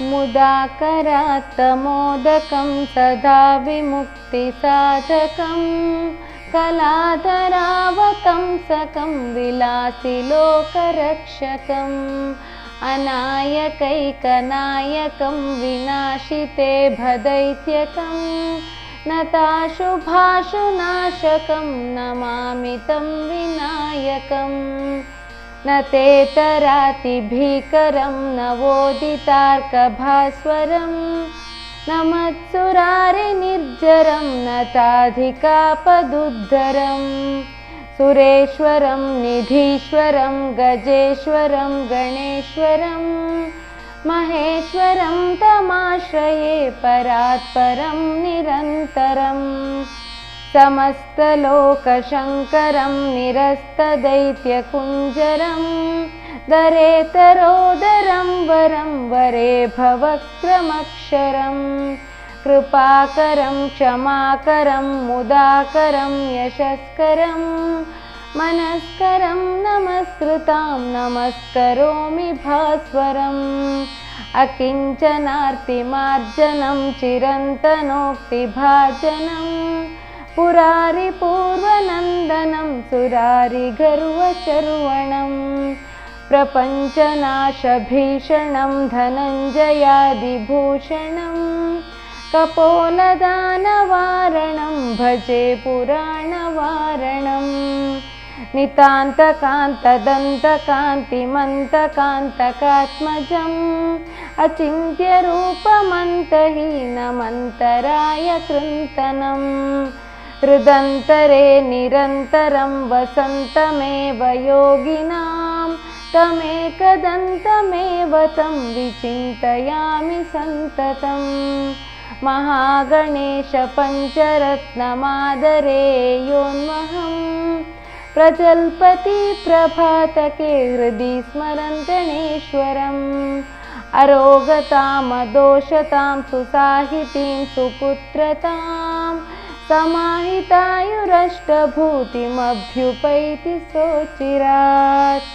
मुदाकरात्तमोदकं सदा विमुक्तिसाधकं। कलाधरावतंसकं विलासिलोकरक्षकम् अनायकैकनायकं विनाशिते भदैत्यकं। नताशुभाशुनाशकं नमामि तं विनायकम् न तेतरातिभीकरं नवोदितार्कभास्वरं न मत्सुरारिनिर्जरं न ताधिकापदुद्धरम् सुरेश्वरं निधीश्वरं गजेश्वरं गणेश्वरं महेश्वरं तमाश्रये परात्परं निरन्तरम् समस्तलोकशङ्करं निरस्तदैत्यकुञ्जरं दरेतरोदरं वरं वरे भवक्रमक्षरम् कृपाकरं क्षमाकरं मुदाकरं यशस्करं मनस्करं नमस्कृतां नमस्करोमि भास्वरम् अकिञ्चनार्तिमार्जनं चिरन्तनोक्तिभाजनं पुरारिपूर्वनन्दनं सुरारिगर्वचर्वणम् प्रपञ्चनाशभीषणं धनञ्जयादिभूषणम् कपोलदानवारणं भजे पुराणवारणम् नितान्तकान्तदन्तकान्तिमन्तकान्तकात्मजम् अचिन्त्यरूपमन्तहीनमन्तराय कृन्तनम् हृदन्तरे निरन्तरं वसन्तमेव योगिनां तमेकदन्तमेव तं विचिन्तयामि सन्ततम् महागणेशपञ्चरत्नमादरे योन्महं प्रजल्पति प्रभातके हृदि स्मरन् गणेश्वरम्। अरोगतामदोषतां सुसाहितीं सुपुत्रतां समाहितायुरष्टभूतिमभ्युपैति सोचिरात्